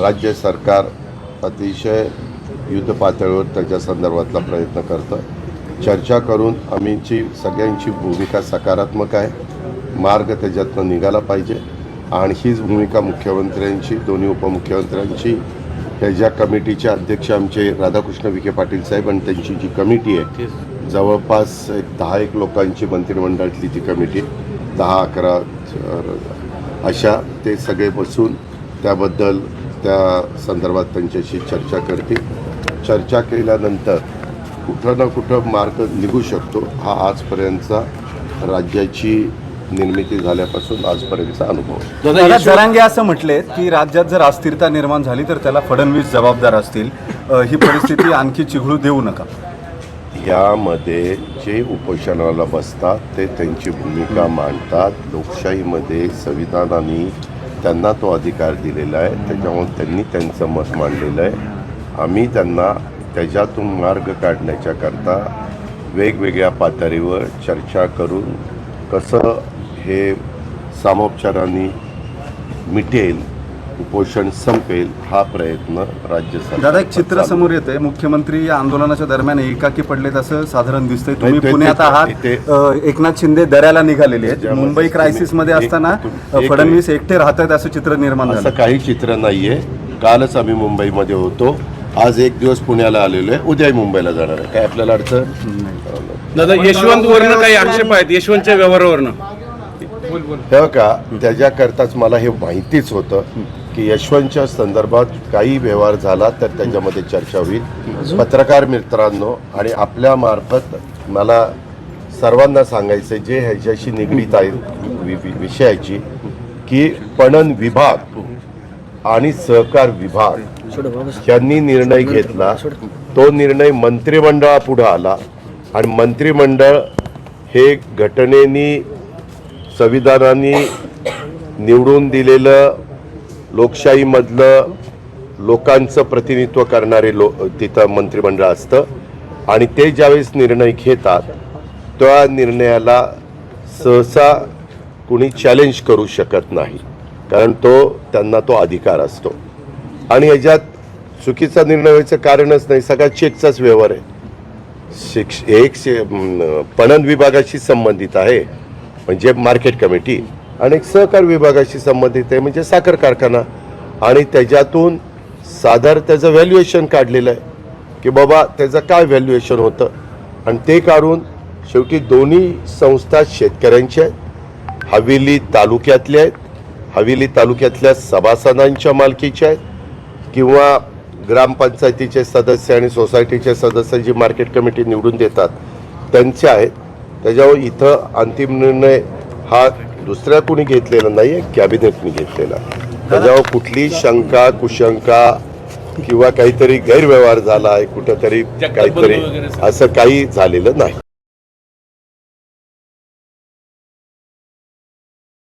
राज्य सरकार अतिशय युद्ध पातळीवर त्याच्या संदर्भातला प्रयत्न करतं. चर्चा करून आम्हीची सगळ्यांची भूमिका सकारात्मक आहे. मार्ग त्याच्यातनं निघाला पाहिजे. आणि हीच भूमिका मुख्यमंत्र्यांची दोन्ही उपमुख्यमंत्र्यांची ज्या कमिटीचे अध्यक्ष आमचे राधाकृष्ण विखे पाटील साहेब आणि त्यांची जी कमिटी आहे जवळपास एक दहा एक लोकांची मंत्रिमंडळातली ती कमिटी दहा अकरा अशा ते सगळे बसून त्याबद्दल त्या संदर्भात त्यांच्याशी चर्चा करतील. चर्चा केल्यानंतर कुठं ना कुठं मार्ग निघू शकतो हा आजपर्यंतचा राज्याची निर्मिती झाल्यापासून आजपर्यंतचा अनुभव. दादा जरांगे असं म्हटले की राज्यात जर अस्थिरता निर्माण झाली तर त्याला फडणवीस जबाबदार असतील. ही परिस्थिती आणखी चिघळू देऊ नका. यामध्ये जे उपोषणाला बसतात ते त्यांची भूमिका मांडतात. लोकशाहीमध्ये संविधानाने त्यांना तो अधिकार दिलेला आहे. त्याच्यामुळे त्यांनी त्यांचं मत मांडलेलं आहे. आम्ही त्यांना त्याच्यातून मार्ग काढण्याच्याकरता वेगवेगळ्या पातळीवर चर्चा करून कसं हे सामोपचाराने मिटेल उपोषण संपेल हा प्रयत्न राज्य सरकार दादा एक चित्र समोर येतंय. मुख्यमंत्री या आंदोलनाच्या दरम्यान एकाकी पडलेत असं साधारण दिसतंय. तुम्ही ते- पुण्यात ते- आहात. ते- अ, एकनाथ शिंदे दऱ्याला निघालेले आहेत. मुंबई क्रायसिसमध्ये तुम्ही- असताना एक- अ, एक- फडणवीस एकटे राहत आहेत असं चित्र निर्माण असं झालं काही चित्र नाहीये. कालच आम्ही मुंबईमध्ये होतो. आज एक दिवस पुण्याला आलेलो आहे. उद्याही मुंबईला जाणार आहे. काय आपल्याला अडचण? दादा यशवंत वरनं काही आक्षेप आहेत? यशवंतच्या व्यवहारावरनं. हे का त्याच्याकरताच मला हे माहितीच होतं. की यशवंतच्या संदर्भात काही व्यवहार झाला तर त्याच्यामध्ये चर्चा होईल. पत्रकार मित्रांनो आणि आपल्या मार्फत मला सर्वांना सांगायचं जे ह्याच्याशी निगडीत आहे विषयाची की पणन विभाग आणि सहकार विभाग यांनी निर्णय घेतला. तो निर्णय मंत्रिमंडळापुढे आला आणि मंत्रिमंडळ हे घटनेनी संविधानाने निवडून दिलेलं लोकशाहीमधलं लोकांचं प्रतिनिधित्व करणारे लो तिथं मंत्रिमंडळ असतं. आणि ते ज्यावेळेस निर्णय घेतात त्या निर्णयाला सहसा कुणी चॅलेंज करू शकत नाही. कारण तो त्यांना तो अधिकार असतो. आणि याच्यात चुकीचा निर्णय व्हायचं कारणच नाही सगळा चेकचाच व्यवहार आहे. शिक्ष एक शे- पणन विभागाशी संबंधित आहे. म्हणजे मार्केट कमिटी आणि एक सहकार विभागाशी संबंधित आहे म्हणजे साखर कारखाना. आणि त्याच्यातून साधार त्याचं व्हॅल्युएशन काढलेलं आहे की बाबा त्याचं काय व्हॅल्युएशन होतं. आणि ते काढून शेवटी दोन्ही संस्था शेतकऱ्यांच्या आहेत हवेली तालुक्यातल्या आहेत हवेली तालुक्यातल्या सभासदांच्या मालकीच्या आहेत किंवा ग्रामपंचायतीचे सदस्य आणि सोसायटीचे सदस्य जी मार्केट कमिटी निवडून देतात त्यांचे आहेत. त्याच्यावर इथं अंतिम निर्णय हा दुसऱ्या कोणी घेतलेला नाही आहे कॅबिनेटने घेतलेला. त्याच्यावर कुठली शंका कुशंका किंवा काहीतरी गैरव्यवहार झाला आहे कुठंतरी काहीतरी असं काही झालेलं नाही.